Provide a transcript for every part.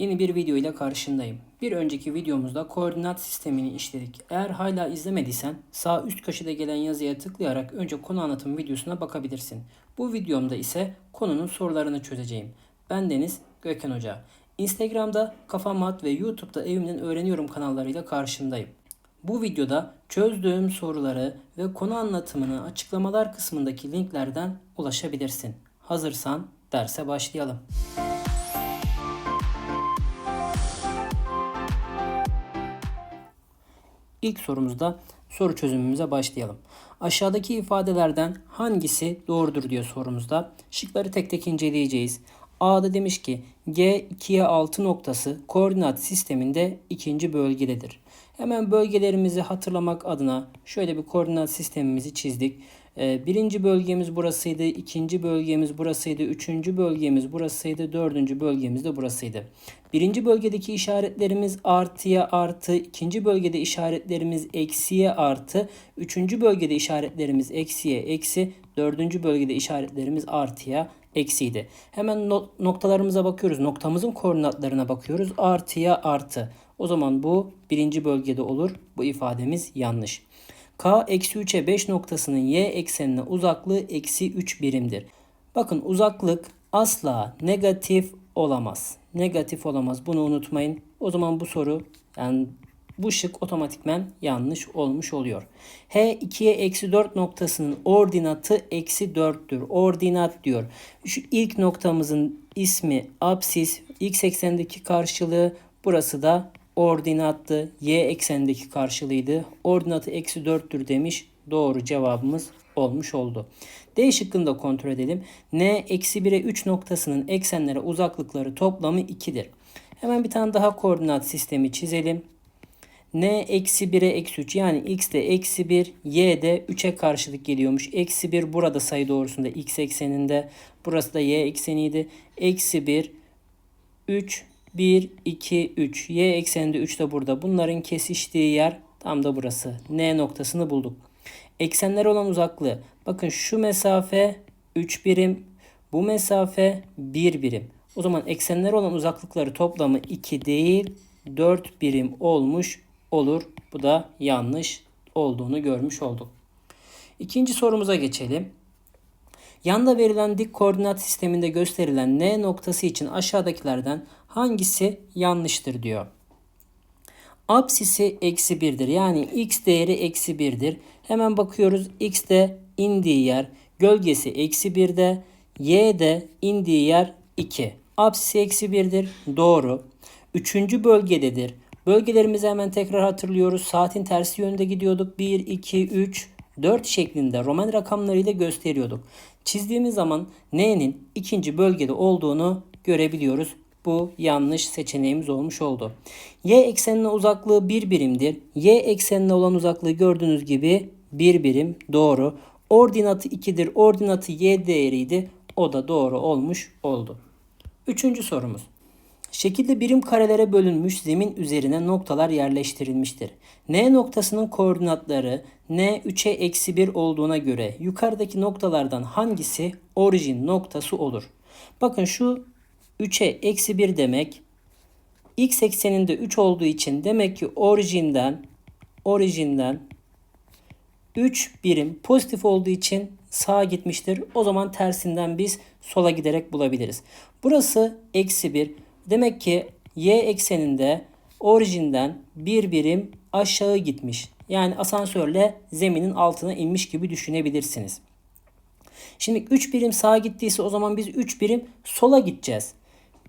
Yeni bir video ile karşındayım. Bir önceki videomuzda koordinat sistemini işledik. Eğer hala izlemediysen sağ üst köşede gelen yazıya tıklayarak önce konu anlatım videosuna bakabilirsin. Bu videomda ise konunun sorularını çözeceğim. Ben Deniz Gökhan Hoca. Instagram'da Kafam At ve YouTube'da Evimden Öğreniyorum kanallarıyla karşındayım. Bu videoda çözdüğüm soruları ve konu anlatımını açıklamalar kısmındaki linklerden ulaşabilirsin. Hazırsan derse başlayalım. İlk sorumuzda soru çözümümüze başlayalım. Aşağıdaki ifadelerden hangisi doğrudur diyor sorumuzda. Şıkları tek tek inceleyeceğiz. A'da demiş ki G 2'ye 6 noktası koordinat sisteminde ikinci bölgededir. Hemen bölgelerimizi hatırlamak adına şöyle bir koordinat sistemimizi çizdik. Ee, birinci bölgemiz burasıydı, ikinci bölgemiz burasıydı, üçüncü bölgemiz burasıydı, dördüncü bölgemiz de burasıydı. Birinci bölgedeki işaretlerimiz artıya artı, ikinci bölgede işaretlerimiz eksiye artı, üçüncü bölgede işaretlerimiz eksiye eksi, dördüncü bölgede işaretlerimiz artıya eksiydi. Hemen noktalarımıza bakıyoruz. Noktamızın koordinatlarına bakıyoruz. Artıya artı. O zaman bu birinci bölgede olur. Bu ifademiz yanlış. K eksi 3'e 5 noktasının y eksenine uzaklığı eksi 3 birimdir. Bakın uzaklık asla negatif olamaz. Negatif olamaz. Bunu unutmayın. O zaman bu soru yani bu şık otomatikmen yanlış olmuş oluyor. H 2'ye eksi 4 noktasının ordinatı eksi 4'tür. Ordinat diyor. Şu ilk noktamızın ismi absis. X eksendeki karşılığı burası da ordinattı. Y eksendeki karşılığıydı. Ordinatı eksi 4'tür demiş. Doğru cevabımız olmuş oldu. D şıkkını da kontrol edelim. N eksi 1'e 3 noktasının eksenlere uzaklıkları toplamı 2'dir. Hemen bir tane daha koordinat sistemi çizelim. N eksi 1'e eksi 3 yani x de eksi 1 y de 3'e karşılık geliyormuş. Eksi 1 burada sayı doğrusunda x ekseninde. Burası da y ekseniydi. Eksi 1 3 1, 2, 3. Y ekseninde 3 de burada. Bunların kesiştiği yer tam da burası. N noktasını bulduk. Eksenler olan uzaklığı. Bakın şu mesafe 3 birim. Bu mesafe 1 birim. O zaman eksenler olan uzaklıkları toplamı 2 değil 4 birim olmuş olur. Bu da yanlış olduğunu görmüş olduk. İkinci sorumuza geçelim. Yanda verilen dik koordinat sisteminde gösterilen N noktası için aşağıdakilerden hangisi yanlıştır diyor. Apsisi eksi 1'dir. Yani x değeri eksi 1'dir. Hemen bakıyoruz x de indiği yer gölgesi eksi 1'de y de indiği yer 2. Apsisi eksi 1'dir. Doğru. Üçüncü bölgededir. Bölgelerimizi hemen tekrar hatırlıyoruz. Saatin tersi yönde gidiyorduk. 1, 2, 3, 4 şeklinde Roman rakamlarıyla gösteriyorduk. Çizdiğimiz zaman n'nin ikinci bölgede olduğunu görebiliyoruz. Bu yanlış seçeneğimiz olmuş oldu. Y eksenine uzaklığı 1 birimdir. Y eksenine olan uzaklığı gördüğünüz gibi 1 birim doğru. Ordinatı 2'dir. Ordinatı y değeriydi. O da doğru olmuş oldu. Üçüncü sorumuz. Şekilde birim karelere bölünmüş zemin üzerine noktalar yerleştirilmiştir. N noktasının koordinatları N 3'e eksi 1 olduğuna göre yukarıdaki noktalardan hangisi orijin noktası olur? Bakın şu 3'e eksi 1 demek x ekseninde 3 olduğu için demek ki orijinden orijinden 3 birim pozitif olduğu için sağa gitmiştir. O zaman tersinden biz sola giderek bulabiliriz. Burası eksi 1. Demek ki y ekseninde orijinden bir birim aşağı gitmiş. Yani asansörle zeminin altına inmiş gibi düşünebilirsiniz. Şimdi 3 birim sağa gittiyse o zaman biz 3 birim sola gideceğiz.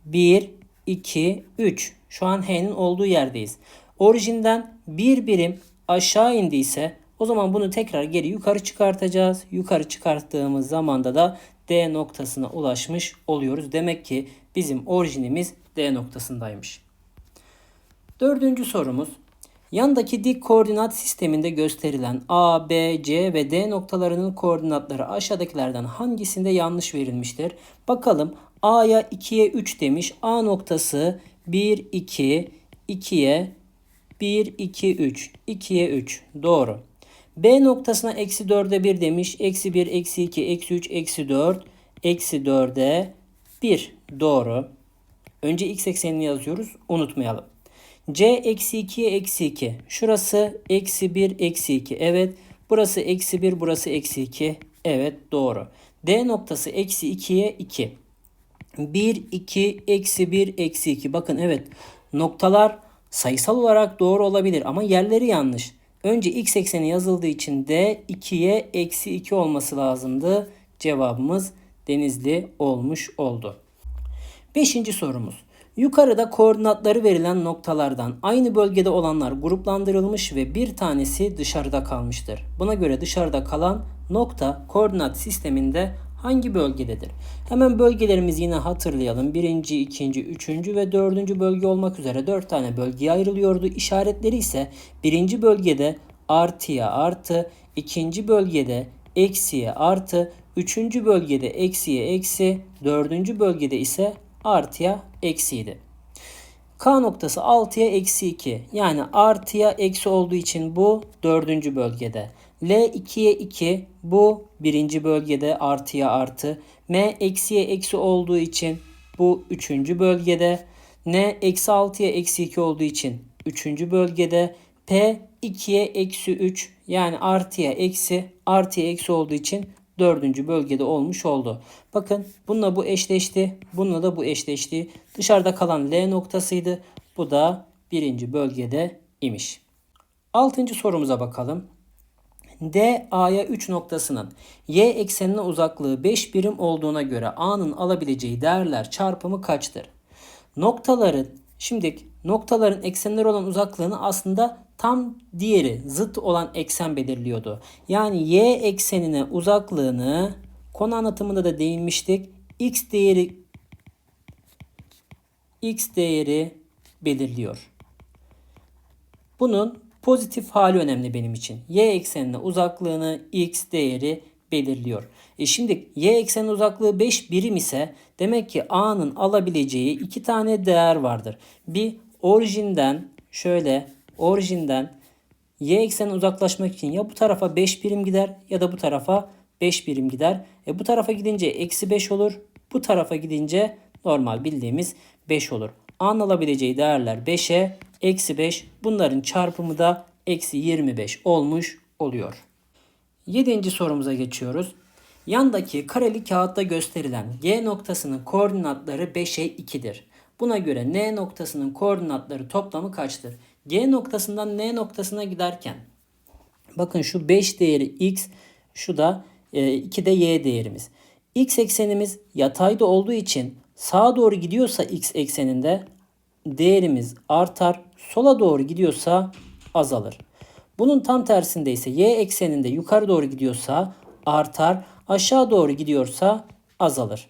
1, 2, 3. Şu an H'nin olduğu yerdeyiz. Orijinden bir birim aşağı indiyse o zaman bunu tekrar geri yukarı çıkartacağız. Yukarı çıkarttığımız zamanda da D noktasına ulaşmış oluyoruz. Demek ki bizim orijinimiz D noktasındaymış. Dördüncü sorumuz. Yandaki dik koordinat sisteminde gösterilen A, B, C ve D noktalarının koordinatları aşağıdakilerden hangisinde yanlış verilmiştir? Bakalım A'ya 2'ye 3 demiş. A noktası 1, 2, 2'ye 1, 2, 3. 2'ye 3. Doğru. B noktasına eksi 4'e 1 demiş. Eksi 1, eksi 2, eksi 3, eksi 4. Eksi 4'e 1. Doğru. Önce x eksenini yazıyoruz. Unutmayalım. c eksi 2'ye eksi 2. Şurası eksi 1 eksi 2. Evet. Burası eksi 1 burası eksi 2. Evet doğru. D noktası eksi 2'ye 2. 1, 2, eksi 1, eksi 2. Bakın evet noktalar sayısal olarak doğru olabilir ama yerleri yanlış. Önce x ekseni yazıldığı için D 2'ye eksi 2 olması lazımdı. Cevabımız Denizli olmuş oldu. Beşinci sorumuz. Yukarıda koordinatları verilen noktalardan aynı bölgede olanlar gruplandırılmış ve bir tanesi dışarıda kalmıştır. Buna göre dışarıda kalan nokta koordinat sisteminde hangi bölgededir? Hemen bölgelerimizi yine hatırlayalım. Birinci, ikinci, üçüncü ve dördüncü bölge olmak üzere dört tane bölgeye ayrılıyordu. İşaretleri ise birinci bölgede artıya artı, ikinci bölgede eksiye artı, üçüncü bölgede eksiye eksi, dördüncü bölgede ise artıya eksiydi. K noktası 6'ya eksi 2 yani artıya eksi olduğu için bu dördüncü bölgede. L 2'ye 2 bu birinci bölgede artıya artı. M eksiye eksi olduğu için bu üçüncü bölgede. N eksi 6'ya eksi 2 olduğu için üçüncü bölgede. P 2'ye eksi 3 yani artıya eksi artıya eksi olduğu için dördüncü bölgede olmuş oldu. Bakın bununla bu eşleşti. Bununla da bu eşleşti. Dışarıda kalan L noktasıydı. Bu da birinci bölgede imiş. Altıncı sorumuza bakalım. D A'ya 3 noktasının Y eksenine uzaklığı 5 birim olduğuna göre A'nın alabileceği değerler çarpımı kaçtır? Noktaların şimdi noktaların eksenleri olan uzaklığını aslında tam diğeri zıt olan eksen belirliyordu. Yani y eksenine uzaklığını konu anlatımında da değinmiştik. x değeri x değeri belirliyor. Bunun pozitif hali önemli benim için. Y eksenine uzaklığını x değeri belirliyor. E şimdi y eksenin uzaklığı 5 birim ise demek ki a'nın alabileceği iki tane değer vardır. Bir orijinden şöyle orijinden y eksenine uzaklaşmak için ya bu tarafa 5 birim gider ya da bu tarafa 5 birim gider. E bu tarafa gidince eksi 5 olur. Bu tarafa gidince normal bildiğimiz 5 olur. A'nın alabileceği değerler 5'e eksi 5. Bunların çarpımı da eksi 25 olmuş oluyor. Yedinci sorumuza geçiyoruz. Yandaki kareli kağıtta gösterilen G noktasının koordinatları 5'e 2'dir. Buna göre N noktasının koordinatları toplamı kaçtır? G noktasından N noktasına giderken bakın şu 5 değeri X şu da 2 e, de Y değerimiz. X eksenimiz yatayda olduğu için sağa doğru gidiyorsa X ekseninde değerimiz artar. Sola doğru gidiyorsa azalır. Bunun tam tersinde ise y ekseninde yukarı doğru gidiyorsa artar, aşağı doğru gidiyorsa azalır.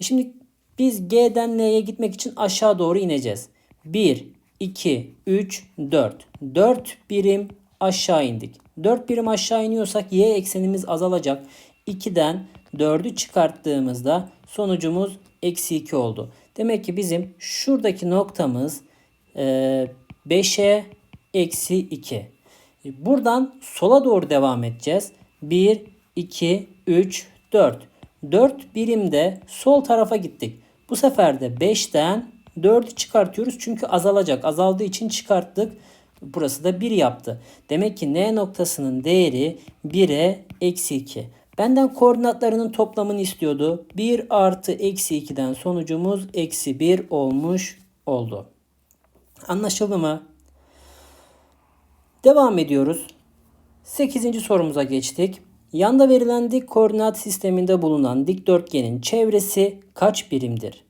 Şimdi biz G'den N'ye gitmek için aşağı doğru ineceğiz. 1, 2, 3, 4. 4 birim aşağı indik. 4 birim aşağı iniyorsak y eksenimiz azalacak. 2'den 4'ü çıkarttığımızda sonucumuz eksi 2 oldu. Demek ki bizim şuradaki noktamız 5'e eksi 2. Buradan sola doğru devam edeceğiz. 1, 2, 3, 4. 4 birimde sol tarafa gittik. Bu sefer de 5'ten 4'ü çıkartıyoruz çünkü azalacak. Azaldığı için çıkarttık. Burası da 1 yaptı. Demek ki n noktasının değeri 1'e eksi 2. Benden koordinatlarının toplamını istiyordu. 1 artı eksi 2'den sonucumuz eksi 1 olmuş oldu. Anlaşıldı mı? Devam ediyoruz. 8. sorumuza geçtik. Yanda verilen dik koordinat sisteminde bulunan dikdörtgenin çevresi kaç birimdir?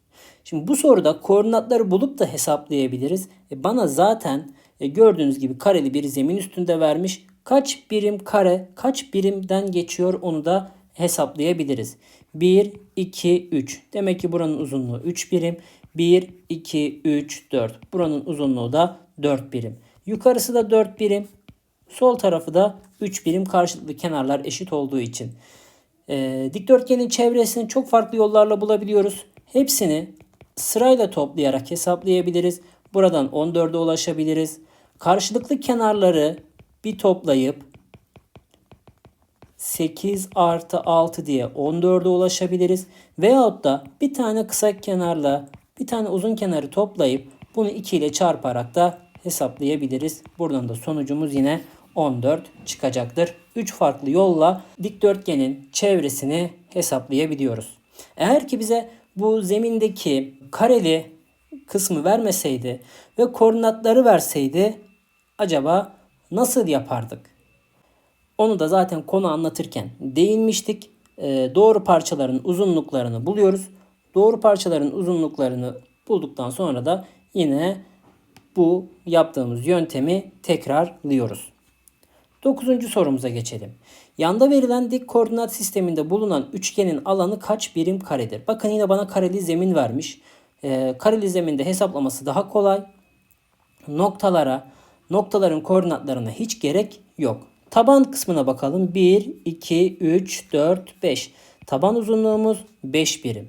Şimdi bu soruda koordinatları bulup da hesaplayabiliriz. E bana zaten e gördüğünüz gibi kareli bir zemin üstünde vermiş. Kaç birim kare kaç birimden geçiyor onu da hesaplayabiliriz. 1, 2, 3. Demek ki buranın uzunluğu 3 birim. 1, 2, 3, 4. Buranın uzunluğu da 4 birim. Yukarısı da 4 birim. Sol tarafı da 3 birim karşılıklı kenarlar eşit olduğu için. Ee, dikdörtgenin çevresini çok farklı yollarla bulabiliyoruz. Hepsini sırayla toplayarak hesaplayabiliriz. Buradan 14'e ulaşabiliriz. Karşılıklı kenarları bir toplayıp 8 artı 6 diye 14'e ulaşabiliriz. Veyahut da bir tane kısa kenarla Bir tane uzun kenarı toplayıp bunu 2 ile çarparak da hesaplayabiliriz. Buradan da sonucumuz yine 14 çıkacaktır. 3 farklı yolla dikdörtgenin çevresini hesaplayabiliyoruz. Eğer ki bize bu zemindeki kareli kısmı vermeseydi ve koordinatları verseydi acaba nasıl yapardık? Onu da zaten konu anlatırken değinmiştik. Ee, doğru parçaların uzunluklarını buluyoruz. Doğru parçaların uzunluklarını bulduktan sonra da yine bu yaptığımız yöntemi tekrarlıyoruz. Dokuzuncu sorumuza geçelim. Yanda verilen dik koordinat sisteminde bulunan üçgenin alanı kaç birim karedir? Bakın yine bana kareli zemin vermiş. Ee, kareli zeminde hesaplaması daha kolay. Noktalara, noktaların koordinatlarına hiç gerek yok. Taban kısmına bakalım. 1, 2, 3, 4, 5. Taban uzunluğumuz 5 birim.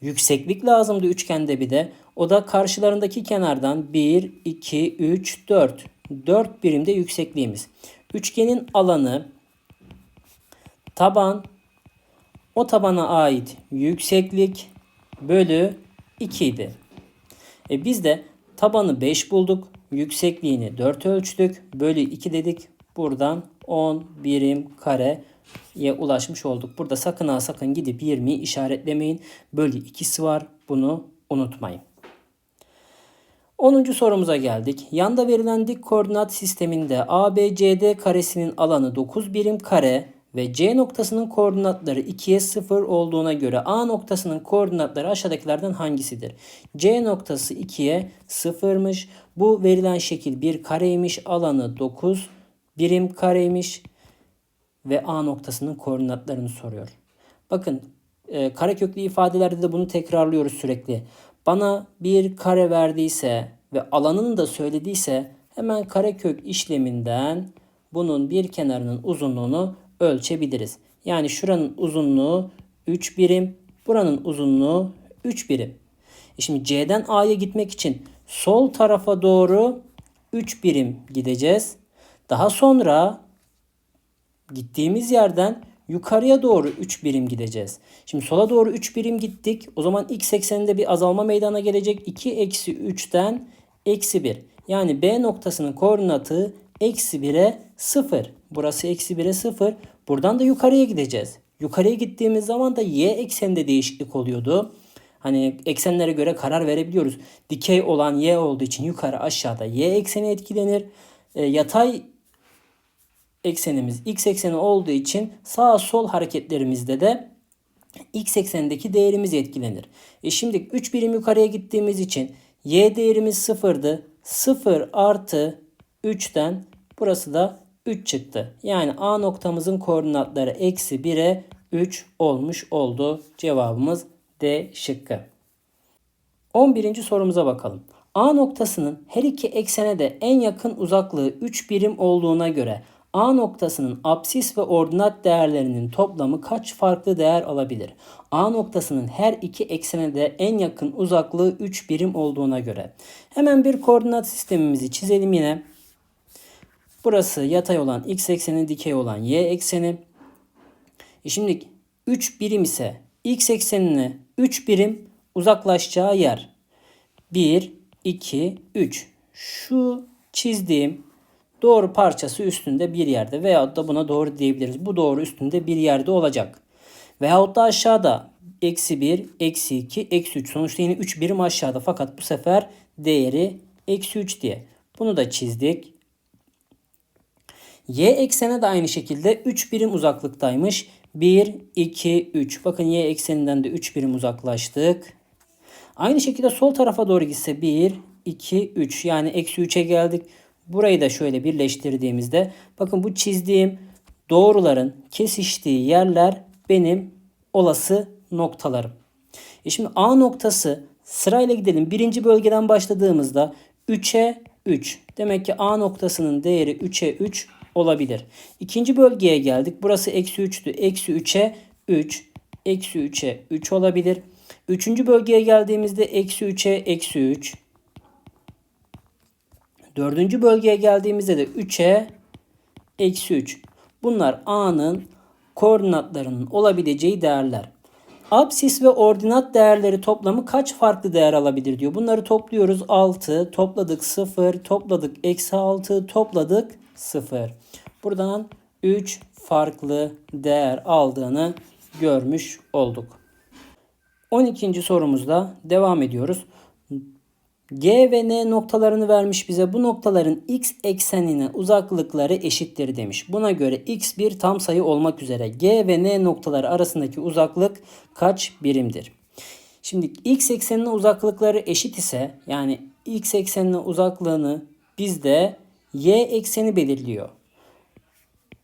Yükseklik lazımdı üçgende bir de. O da karşılarındaki kenardan 1, 2, 3, 4. 4 birimde yüksekliğimiz. Üçgenin alanı taban o tabana ait yükseklik bölü 2 idi. E biz de tabanı 5 bulduk. Yüksekliğini 4 ölçtük. Bölü 2 dedik. Buradan 10 birim kareye ulaşmış olduk. Burada sakın ha sakın gidip 20'yi işaretlemeyin. Bölü 2'si var. Bunu unutmayın. 10. sorumuza geldik. Yanda verilen dik koordinat sisteminde ABCD karesinin alanı 9 birim kare ve C noktasının koordinatları 2'ye 0 olduğuna göre A noktasının koordinatları aşağıdakilerden hangisidir? C noktası 2'ye 0'mış. Bu verilen şekil bir kareymiş. Alanı 9 birim kareymiş ve A noktasının koordinatlarını soruyor. Bakın e, kareköklü ifadelerde de bunu tekrarlıyoruz sürekli. Bana bir kare verdiyse ve alanını da söylediyse hemen karekök işleminden bunun bir kenarının uzunluğunu ölçebiliriz. Yani şuranın uzunluğu 3 birim, buranın uzunluğu 3 birim. E şimdi C'den A'ya gitmek için sol tarafa doğru 3 birim gideceğiz. Daha sonra gittiğimiz yerden yukarıya doğru 3 birim gideceğiz. Şimdi sola doğru 3 birim gittik. O zaman x ekseninde bir azalma meydana gelecek. 2 eksi 3'ten eksi 1. Yani B noktasının koordinatı eksi 1'e 0. Burası eksi 1'e 0. Buradan da yukarıya gideceğiz. Yukarıya gittiğimiz zaman da y ekseninde değişiklik oluyordu. Hani eksenlere göre karar verebiliyoruz. Dikey olan y olduğu için yukarı aşağıda y ekseni etkilenir. E, yatay eksenimiz x ekseni olduğu için sağ sol hareketlerimizde de x eksenindeki değerimiz etkilenir. E şimdi 3 birim yukarıya gittiğimiz için y değerimiz sıfırdı. 0 artı 3'ten burası da 3 çıktı. Yani A noktamızın koordinatları eksi 1'e 3 olmuş oldu. Cevabımız D şıkkı. 11. sorumuza bakalım. A noktasının her iki eksene de en yakın uzaklığı 3 birim olduğuna göre A noktasının apsis ve ordinat değerlerinin toplamı kaç farklı değer alabilir? A noktasının her iki eksene de en yakın uzaklığı 3 birim olduğuna göre. Hemen bir koordinat sistemimizi çizelim yine. Burası yatay olan x ekseni, dikey olan y ekseni. E şimdi 3 birim ise x eksenine 3 birim uzaklaşacağı yer. 1, 2, 3. Şu çizdiğim doğru parçası üstünde bir yerde veyahut da buna doğru diyebiliriz. Bu doğru üstünde bir yerde olacak. Veyahut da aşağıda eksi 1, eksi 2, eksi 3. Sonuçta yine 3 birim aşağıda fakat bu sefer değeri eksi 3 diye. Bunu da çizdik. Y eksene de aynı şekilde 3 birim uzaklıktaymış. 1, 2, 3. Bakın y ekseninden de 3 birim uzaklaştık. Aynı şekilde sol tarafa doğru gitse 1, 2, 3. Yani eksi 3'e geldik. Burayı da şöyle birleştirdiğimizde bakın bu çizdiğim doğruların kesiştiği yerler benim olası noktalarım. E şimdi A noktası sırayla gidelim. Birinci bölgeden başladığımızda 3'e 3. Demek ki A noktasının değeri 3'e 3 olabilir. İkinci bölgeye geldik. Burası eksi 3'tü. Eksi 3'e 3. Eksi 3'e 3 olabilir. Üçüncü bölgeye geldiğimizde eksi 3'e eksi 3. Dördüncü bölgeye geldiğimizde de 3'e eksi 3. Bunlar A'nın koordinatlarının olabileceği değerler. Absis ve ordinat değerleri toplamı kaç farklı değer alabilir diyor. Bunları topluyoruz. 6, topladık 0, topladık eksi 6, topladık 0. Buradan 3 farklı değer aldığını görmüş olduk. 12. sorumuzda devam ediyoruz. G ve N noktalarını vermiş bize. Bu noktaların x eksenine uzaklıkları eşittir demiş. Buna göre x bir tam sayı olmak üzere G ve N noktaları arasındaki uzaklık kaç birimdir? Şimdi x eksenine uzaklıkları eşit ise yani x eksenine uzaklığını bizde y ekseni belirliyor.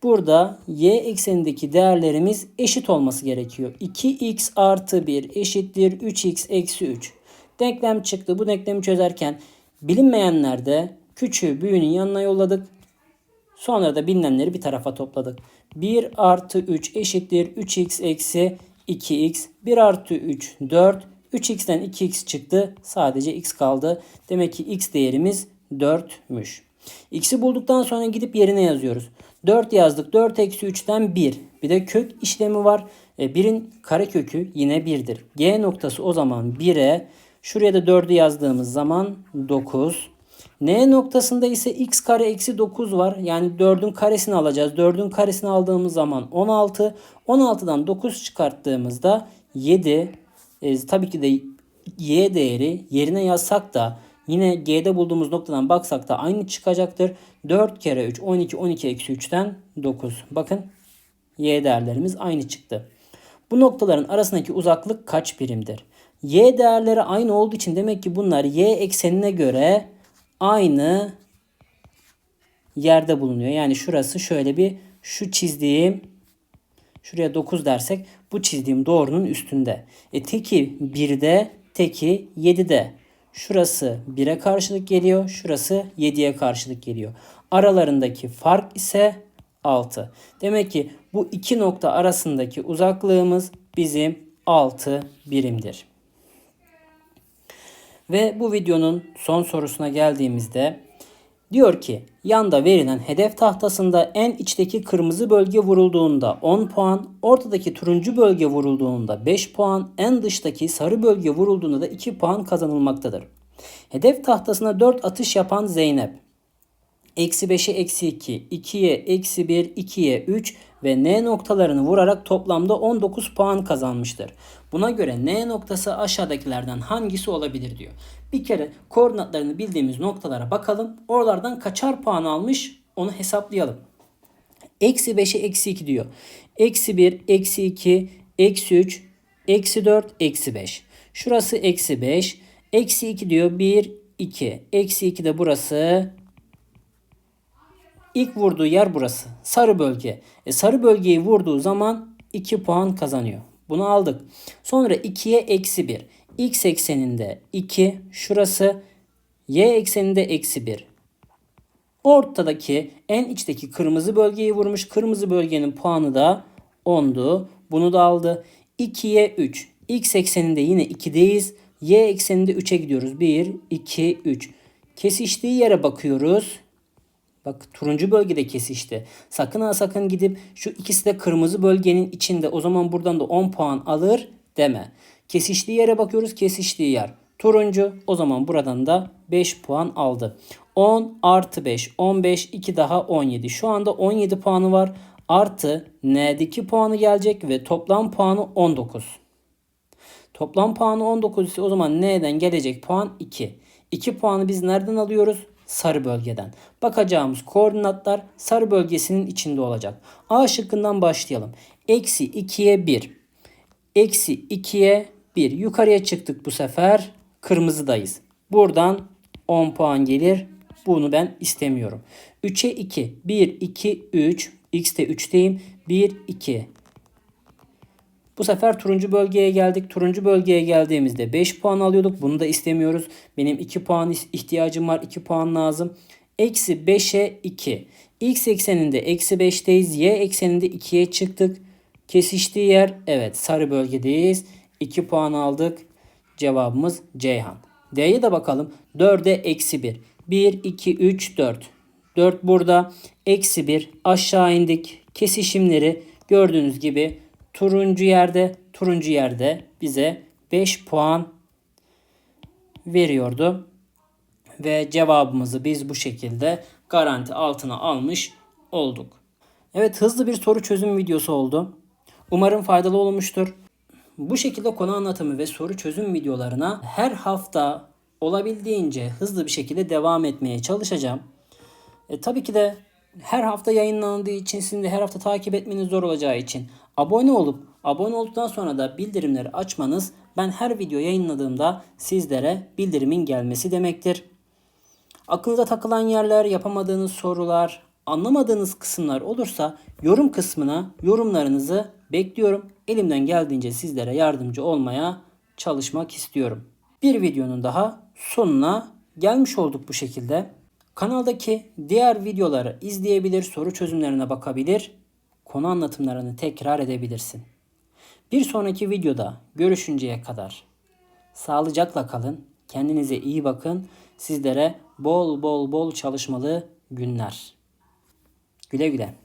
Burada y eksenindeki değerlerimiz eşit olması gerekiyor. 2x artı 1 eşittir 3x eksi 3. Denklem çıktı. Bu denklemi çözerken bilinmeyenlerde küçüğü büyüğünün yanına yolladık. Sonra da bilinenleri bir tarafa topladık. 1 artı 3 eşittir 3x eksi 2x. 1 artı 3 4. 3x'ten 2x çıktı. Sadece x kaldı. Demek ki x değerimiz 4'müş. X'i bulduktan sonra gidip yerine yazıyoruz. 4 yazdık. 4 eksi 3'ten 1. Bir de kök işlemi var. 1'in e, karekökü yine 1'dir. G noktası o zaman 1'e Şuraya da 4'ü yazdığımız zaman 9. N noktasında ise x kare eksi 9 var. Yani 4'ün karesini alacağız. 4'ün karesini aldığımız zaman 16. 16'dan 9 çıkarttığımızda 7. E, tabii ki de y değeri yerine yazsak da yine g'de bulduğumuz noktadan baksak da aynı çıkacaktır. 4 kere 3 12 12 eksi 3'ten 9. Bakın y değerlerimiz aynı çıktı. Bu noktaların arasındaki uzaklık kaç birimdir? Y değerleri aynı olduğu için demek ki bunlar y eksenine göre aynı yerde bulunuyor. Yani şurası şöyle bir şu çizdiğim şuraya 9 dersek bu çizdiğim doğrunun üstünde. E teki 1'de teki 7'de. Şurası 1'e karşılık geliyor. Şurası 7'ye karşılık geliyor. Aralarındaki fark ise 6. Demek ki bu iki nokta arasındaki uzaklığımız bizim 6 birimdir. Ve bu videonun son sorusuna geldiğimizde diyor ki yanda verilen hedef tahtasında en içteki kırmızı bölge vurulduğunda 10 puan, ortadaki turuncu bölge vurulduğunda 5 puan, en dıştaki sarı bölge vurulduğunda da 2 puan kazanılmaktadır. Hedef tahtasına 4 atış yapan Zeynep eksi 5'e eksi 2, 2'ye eksi 1, 2'ye 3 ve N noktalarını vurarak toplamda 19 puan kazanmıştır. Buna göre N noktası aşağıdakilerden hangisi olabilir diyor. Bir kere koordinatlarını bildiğimiz noktalara bakalım. Oralardan kaçar puan almış onu hesaplayalım. Eksi 5'e eksi 2 diyor. Eksi 1, eksi 2, eksi 3, eksi 4, eksi 5. Şurası eksi 5. Eksi 2 diyor. 1, 2. Eksi 2 de burası İlk vurduğu yer burası. Sarı bölge. E, sarı bölgeyi vurduğu zaman 2 puan kazanıyor. Bunu aldık. Sonra 2'ye eksi 1. X ekseninde 2. Şurası. Y ekseninde eksi 1. Ortadaki en içteki kırmızı bölgeyi vurmuş. Kırmızı bölgenin puanı da 10'du. Bunu da aldı. 2'ye 3. X ekseninde yine 2'deyiz. Y ekseninde 3'e gidiyoruz. 1, 2, 3. Kesiştiği yere bakıyoruz. Bak turuncu bölgede kesişti. Sakın ha sakın gidip şu ikisi de kırmızı bölgenin içinde o zaman buradan da 10 puan alır deme. Kesiştiği yere bakıyoruz kesiştiği yer. Turuncu o zaman buradan da 5 puan aldı. 10 artı 5 15 2 daha 17. Şu anda 17 puanı var. Artı N'deki puanı gelecek ve toplam puanı 19. Toplam puanı 19 ise o zaman N'den gelecek puan 2. 2 puanı biz nereden alıyoruz? Sarı bölgeden. Bakacağımız koordinatlar sarı bölgesinin içinde olacak. A şıkkından başlayalım. Eksi 2'ye 1. Eksi 2'ye 1. Yukarıya çıktık bu sefer. Kırmızıdayız. Buradan 10 puan gelir. Bunu ben istemiyorum. 3'e 2. 1, 2, 3. X'te 3'teyim. 1, 2. Bu sefer turuncu bölgeye geldik. Turuncu bölgeye geldiğimizde 5 puan alıyorduk. Bunu da istemiyoruz. Benim 2 puan ihtiyacım var. 2 puan lazım. Eksi 5'e 2. X ekseninde eksi 5'teyiz. Y ekseninde 2'ye çıktık. Kesiştiği yer evet sarı bölgedeyiz. 2 puan aldık. Cevabımız Ceyhan. D'ye de bakalım. 4'e eksi 1. 1, 2, 3, 4. 4 burada. Eksi 1. Aşağı indik. Kesişimleri gördüğünüz gibi Turuncu yerde turuncu yerde bize 5 puan veriyordu. Ve cevabımızı biz bu şekilde garanti altına almış olduk. Evet hızlı bir soru çözüm videosu oldu. Umarım faydalı olmuştur. Bu şekilde konu anlatımı ve soru çözüm videolarına her hafta olabildiğince hızlı bir şekilde devam etmeye çalışacağım. E, tabii ki de her hafta yayınlandığı için sizin de her hafta takip etmeniz zor olacağı için abone olup abone olduktan sonra da bildirimleri açmanız ben her video yayınladığımda sizlere bildirimin gelmesi demektir. Aklınıza takılan yerler, yapamadığınız sorular, anlamadığınız kısımlar olursa yorum kısmına yorumlarınızı bekliyorum. Elimden geldiğince sizlere yardımcı olmaya çalışmak istiyorum. Bir videonun daha sonuna gelmiş olduk bu şekilde. Kanaldaki diğer videoları izleyebilir, soru çözümlerine bakabilir, konu anlatımlarını tekrar edebilirsin. Bir sonraki videoda görüşünceye kadar sağlıcakla kalın, kendinize iyi bakın. Sizlere bol bol bol çalışmalı günler. Güle güle.